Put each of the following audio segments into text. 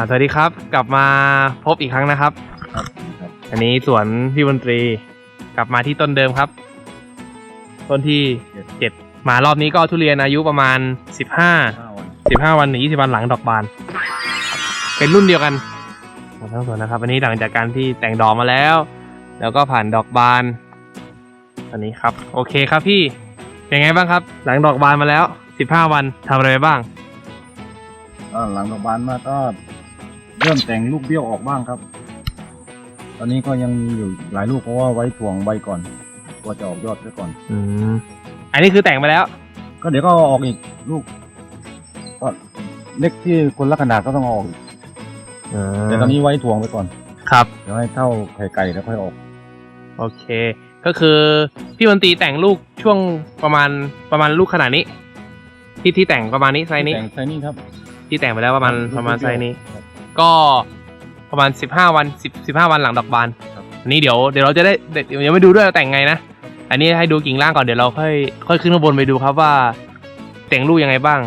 อ่าสวัสดีครับ กลับมาพบอีกครั้งนะครับครับครับ อันนี้สวนพี่บนตรี กลับมาที่ต้นเดิมครับ ต้นที่เจ็ดมารอบนี้ก็ทุเรียนอายุประมาณสิบห้าห้าวันสิบห้าวันถึงยี่สิบวันหลังดอกบาน เป็นรุ่นเดียวกันหมดทั้งสวนนะครับ อันนี้หลังจากการที่แต่งดอกมาแล้ว แล้วก็ผ่านดอกบานอันนี้ครับ โอเคครับพี่เป็นไงบ้างครับ หลังดอกบานมาแล้วสิบห้าวันทำอะไรไปบ้าง ก็หลังดอกบานมาก็ เริ่มแต่งลูกเบี้ยวออกบ้างครับ ตอนนี้ก็ยังมีอยู่หลายลูกเพราะว่าไว้ถ่วงใบก่อนกว่าจะออกยอดไว้ก่อน อืมอันนี้คือแต่งไปแล้ว ก็เดี๋ยวก็เอาออกอีกลูกก็เล็กที่คนละขนาดก็ต้องเอาออกอีกแต่ตอนนี้ไว้ถ่วงไว้ก่อนครับ เดี๋ยวให้เท่าไข่ไก่แล้วค่อยออก โอเค ก็คือพี่มนตรีแต่งลูกช่วงประมาณประมาณลูกขนาดนี้ ที่ที่แต่งประมาณนี้ไซส์นี้ แต่งไซส์นี้ครับ ที่แต่งไปแล้วประมาณประมาณไซส์นี้ ครับ ก็ประมาณสิบห้าวันสิบสิบห้าวันหลังดอกบานครับ อันนี้เดี๋ยวเดี๋ยวเราจะได้เดี๋ยวยังไม่ดูด้วยว่าแต่งไงนะ อันนี้ให้ดูกิ่งล่างก่อนเดี๋ยวเราค่อยค่อยขึ้นข้างบนไปดูครับว่า แต่งลูกยังไงบ้าง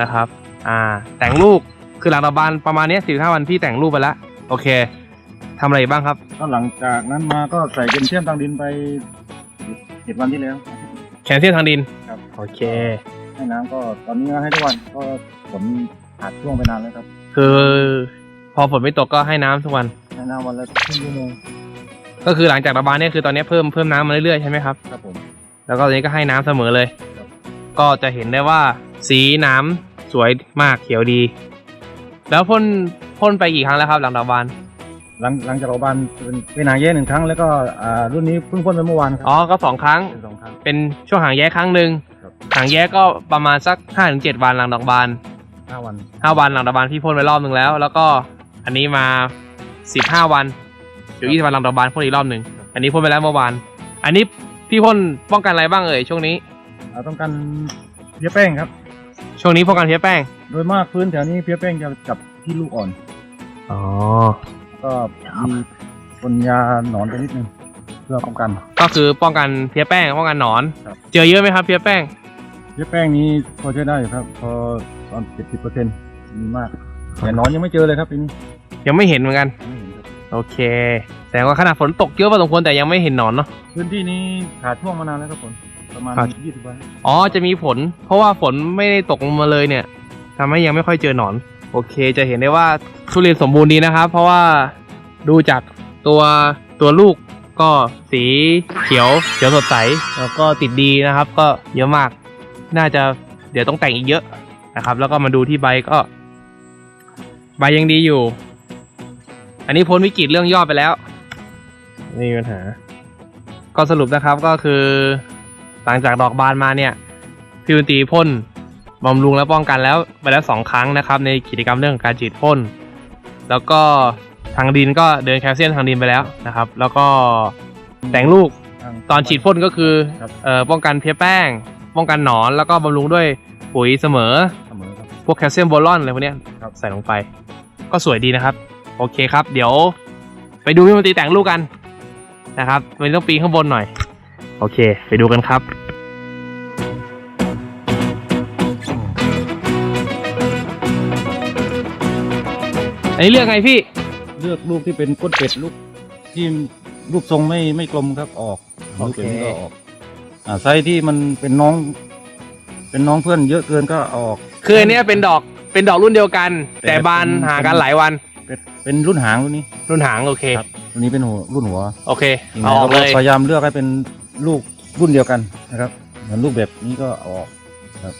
นะครับ อ่า แต่งลูกคือหลังดอกบานประมาณเนี้สิบห้าวันพี่แต่งลูกไปแล้วโอเคทำอะไรอีกบ้างครับ ก็หลังจากนั้นมาก็ใส่เกนเทียมทางดินไปเจ็ดวันที่แล้ว แขนเทียมทางดินครับ โอเค ให้น้ำก็ตอนนี้ก็ให้ทุกวันก็ฝนขาดช่วงไปนานแล้วครับ คือพอฝนไม่ตกก็ให้น้ำทุกวันให้น้ำวันละครึ่งชั่วโมงก็คือหลังจากระบายเนี่ยคือตอนนี้เพิ่มเพิ่มน้ำมาเรื่อยๆใช่ไหมครับ ครับผม แล้วก็ตอนนี้ก็ให้น้ำเสมอเลย ครับ ก็จะเห็นได้ว่าสีน้ำสวยมากเขียวดี แล้วพ่นพ่นไปกี่ครั้งแล้วครับ หลังดอกบานหลังหลังจากเราบานเป็นเป็นหางแย่หนึ่งครั้งแล้วก็อ่ารุ่นนี้เพิ่งพ่นไปเมื่อวานครัอ๋อก็สองครั้ง เป็นสองครั้ง เป็นช่วงหางแย้ครั้งหนึ่งครับ หางแย้ก็ประมาณสักห้าถึงเจ็ดวันหลังดอกบาน ห้าวันห้าวันหลังดอกบานพี่พ่นไปรอบหนึ่งแล้ว แล้วก็อันนี้มาสิบห้าวันอยู่ยี่สิบวันหลังดอกบานพ่นอีกรอบหนึ่งอันนี้พ่นไปแล้วเมื่อวาน อันนี้พี่พ่นป้องกันอะไรบ้างเอ่ยช่วงนี้อ่าต้องการเพี้ยแป้งครับ ช่วงนี้ป้องกันเพี้ยแป้งโดยมากพื้นแถวนี้เพี้ยแป้งจะจับที่ลูกอ่อน อ๋อก็มีปนยาหนอนไปนิดนึงเพื่อป้องกัน ก็คือป้องกันเพี้ยแป้งป้องกันหนอน ครับ เจอเยอะไหมครับเพี้ยแป้งเพี้ยแป้งนี้พอใช้ได้อยู่ครับ พอ ตอนเจ็ดสิบเปอร์เซ็นต์มีมาก แต่หนอนยังไม่เจอเลยครับปีนี้ยังไม่เห็นเหมือนกันยังไม่เห็นครับโอเค แต่ว่าขนาดฝนตกเยอะพอสมควรแต่ยังไม่เห็นหนอนเนาะ พื้นที่นี้ขาดช่วงมานานแล้วครับผมประมาณครับยี่สิบวันอ๋อจะมีผล เพราะว่าฝนไม่ได้ตกลงมาเลยเนี่ยทำให้ยังไม่ค่อยเจอหนอน โอเค จะเห็นได้ว่าทุเรียนสมบูรณ์ดีนะครับ เพราะว่าดูจากตัวตัวลูกก็สีเขียวเขียวสดใสแล้วก็ติดดีนะครับ ก็เยอะมาก น่าจะเดี๋ยวต้องแต่งอีกเยอะ นะครับ แล้วก็มาดูที่ใบก็ ใบยังดีอยู่ อันนี้พ้นวิกฤตเรื่องยอดไปแล้วไม่มีปัญหา ก็สรุปนะครับก็คือหลังจากดอกบานมาเนี่ยพี่ดนตรีพ่นบำรุงและป้องกันแล้วไปแล้วสองครั้งนะครับ ในกิจกรรมเรื่องของการฉีดพ่นแล้วก็ทางดินก็เดินแคลเซียมทางดินไปแล้วนะครับ แล้วก็แต่งลูกทางตอนฉีดพ่นก็คือครับเอ่อป้องกันเพี้ยแป้ง ป้องกันหนอนแล้วก็บำรุงด้วยปุ๋ยเสมอเสมอครับ พวกแคลเซียมโบรอนอะไรพวกเนี้ยครับใส่ลงไป ก็สวยดีนะครับ โอเคครับ เดี๋ยวไปดูพี่มนตรีแต่งลูกกันนะครับมันต้องปีนข้างบนหน่อย โอเค ไปดูกันครับอันนี้เลือกไงพี่เลือกลูกที่เป็นก้นเป็ดลูกที่รูปทรงไม่ไม่กลมครับออกโอเคลูกแบบนี้ก็ออกอ่าไซส์ที่มันเป็นน้อง เป็นน้องเพื่อนเยอะเกินก็เอาออก คืออันเนี้ยเป็นดอกเป็นดอกรุ่นเดียวกัน แต่แต่บานเป็นห่างกันหลายวัน เป็นเป็นรุ่นหางรุ่นนี้ รุ่นหางโอเค ครับ รุ่นนี้เป็นหัวรุ่นหัวโอเคยังไงเอาออกเราเลยพยายามเลือกให้เป็นลูกรุ่นเดียวกันนะครับเหมือนลูกแบบนี้ก็เอาออกครับ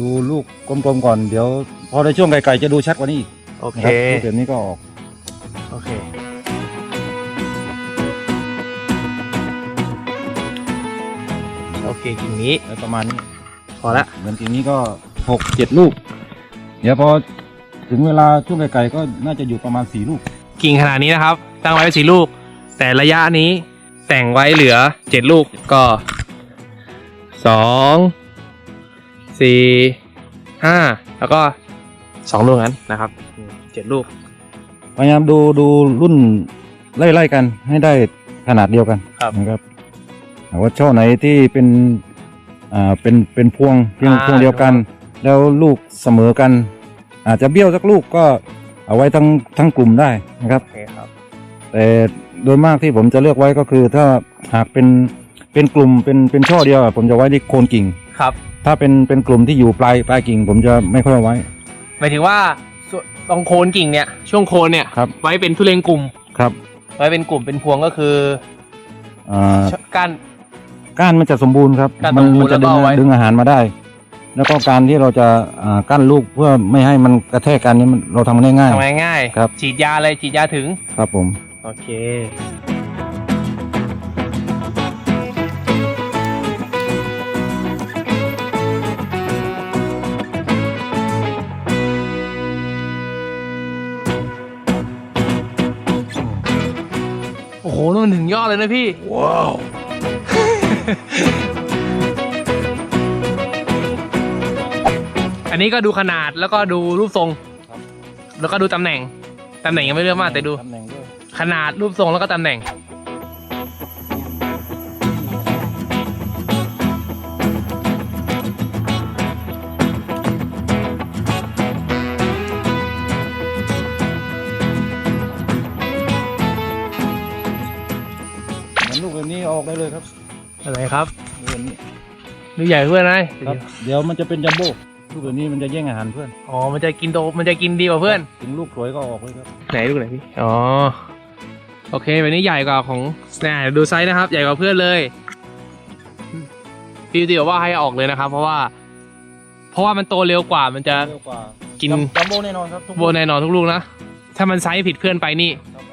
ดูลูกกลมๆก่อนเดี๋ยว พอในช่วงไกลๆจะดูชัดกว่านี้อีกโอเค นะครับลูกแบบนี้ก็ออก โอเค โอเคกิ่งนี้ แล้วประมาณนี้พอละเหมือนทีนี้ก็หกเจ็ดลูก เดี๋ยวพอถึงเวลาช่วงไกลๆก็น่าจะอยู่ประมาณสี่ลูก กิ่งขนาดนี้นะครับ ตั้งไว้สี่ลูก แต่ระยะนี้แต่งไว้เหลือเจ็ดลูกก็สองสี่ห้าแล้วก็สองลูกนั้นนะครับเจ็ดลูกพยายามดูดูรุ่นไล่ๆกันให้ได้ขนาดเดียวกันครับนะครับ หากว่าช่อไหนที่เป็นอ่าเป็นเป็นพวงเพียงอ่า พวงเดียวกัน แล้วลูกเสมอกัน อาจจะเบี้ยวสักลูกก็เอาไว้ทั้งทั้งกลุ่มได้นะครับ โอเคครับแต่โดยมากที่ผมจะเลือกไว้ก็คือ ถ้าหากเป็นเป็นกลุ่มเป็นเป็นช่อเดียวอะผมจะไว้ที่โคนกิ่ง ครับถ้าเป็นเป็นกลุ่มที่อยู่ปลายปลายกิ่ง ผมจะไม่ค่อยเอาไว้หมายถึงว่าส่วนตรงโคนกิ่งเนี่ยช่วงโคนเนี่ยครับไว้เป็นทุเรียนกลุ่ม ครับไว้เป็นกลุ่มเป็นพวงก็คืออ่าก้าน ก้านมันจะสมบูรณ์ครับก้านมัสมบูรณ์จะดึแล้วงก็เอาไว้ ดึงอาหารมาได้ แล้วก็การที่เราจะอ่ากั้นลูกเพื่อไม่ให้มันกระแทกกันนี่มันเราทำมันง่าย ทำง่ายๆครับ ฉีดยาเลยฉีดยาถึงๆครับผม โอเค โอ้โหนู่นถึงยอดเลยนะพี่ ว้าว อันนี้ก็ดูขนาดแล้วก็ดูรูปทรงแล้วก็ดูตำแหน่ง ตำแหน่งยังไม่เลือกมากแต่ดู ตำแหน่งด้วยขนาดรูปทรงแล้วก็ตำแหน่ง เหมือนลูกแบบนี้เอาออกได้เลยครับอะไรครับ ลูกแบบนี้ ดูใหญ่เพื่อนนะครับ เดี๋ยวมันจะเป็นจัมโบ้ ลูกแบบนี้มันจะแย่งอาหารเพื่อน อ๋อ มันจะกินโตมันจะกินดีกว่าเพื่อน ถึงลูกสวยก็เอาออกเลยครับ ไหนลูกไหนพี่ อ๋อ โอเคแบบนี้ใหญ่กว่าของเนี่ยดูไซส์นะครับ ใหญ่กว่าเพื่อนเลย พี่ตีบอกว่าให้ออกเลยนะครับ เพราะว่า เพราะว่ามันโตเร็วกว่า มันจะเร็วกว่า กินจัมโบ้แน่นอนครับทุกโบแน่นอนทุกลูกนะ ถ้ามันไซส์ผิดเพื่อนไปนี่ ครับ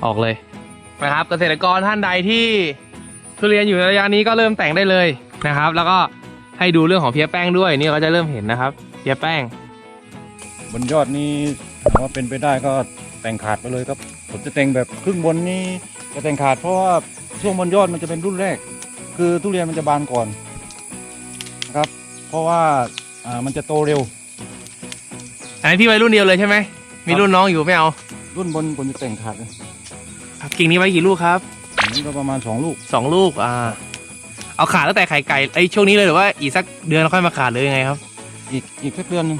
เอาออกเลยออกเลยนะครับ เกษตรกรท่านใดที่ทุเรียนอยู่ในระยะนี้ก็เริ่มแต่งได้เลยนะครับ แล้วก็ ให้ดูเรื่องของเพี้ยแป้งด้วยนี่ก็จะเริ่มเห็นนะครับเพี้ยแป้ง บนยอดนี้ถามว่าเป็นไปได้ก็แต่งขาดไปเลยครับผมจะแต่งแบบครึ่งบนนี้จะแต่งขาดเพราะว่าช่วงบนยอดมันจะเป็นรุ่นแรก คือทุเรียนมันจะบานก่อนนะครับ เพราะว่าอ่ามันจะโตเร็วอันนี้พี่ไว้รุ่นเดียวเลยใช่ไหมมีรุ่นน้องอยู่ไม่เอารุ่นบนผมจะแต่งขาดเลยครับกิ่งนี้ไว้กี่ลูกครับอันนี้ก็ประมาณสองลูกสองลูกอ่า เอาขาดตั้งแต่ไข่ไก่ไอยช่วงนี้เลยหรือว่าอีกสักเดือนแล้วค่อยมาขาดเลยยังไงครับ อีกอีกสักเดือนหนึง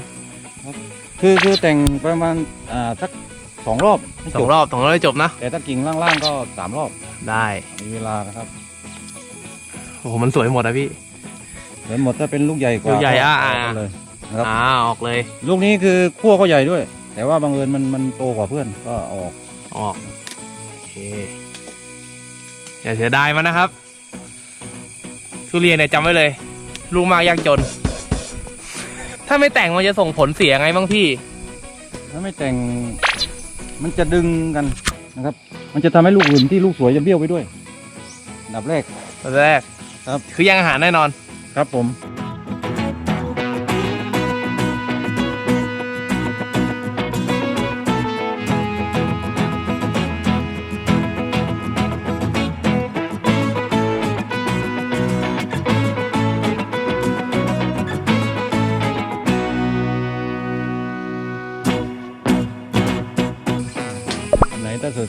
ครับคือคือแต่งประมาณอ่าสักสองรอบให้สจองรอบสองรอบให้จบนะแต่ถ้ากิ่งล่างๆก็สามรอบได้มีเวลานะครับโอ้โหมันสวยหมดนะพี่เดี๋ยวหมดถ้าเป็นลูกใหญ่กว่าลูกใหญ่อะ ก็อ่าเาไปเลยนะครับอ่าออกเลยลูกนี้คือขั้วก็ใหญ่ด้วย แต่ว่าบังเอิญมันมันโตกว่าเพื่อนก็เอาออกออกโอเคอย่าเสียดายมันนะครับ ทุเรียนเนี่ยจำไว้เลย ลูกมากยากจน ถ้าไม่แต่งมันจะส่งผลเสียไงบ้างพี่ ถ้าไม่แต่งมันจะดึงกันนะครับ มันจะทำให้ลูกอื่นที่ลูกสวยจะเบี้ยวไปด้วยอันดับแรก ตอนแรกครับ คือแย่งอาหารแน่นอน ครับผม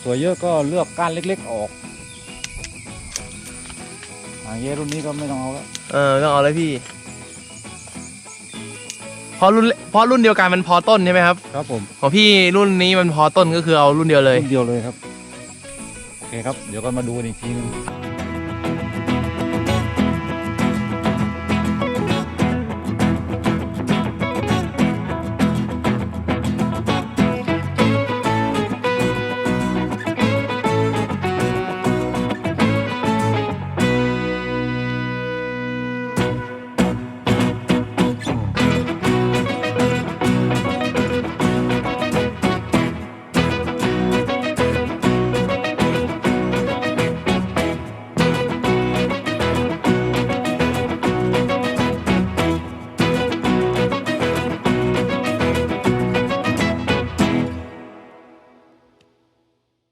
สวยๆเยอะก็เลือกก้านเล็ก ๆ ออกอ่าเยรุ่นนี้ก็ไม่ต้องเอาแล้วเออต้องเอาเลยพี่ พอรุ่นพอรุ่นเดียวกันมันพอต้นใช่ไหมครับ ครับผมของพี่รุ่นนี้มันพอต้นก็คือเอารุ่นเดียวเลย รุ่นเดียวเลยครับ โอเคครับ เดี๋ยวก็มาดูกันอีกทีนึง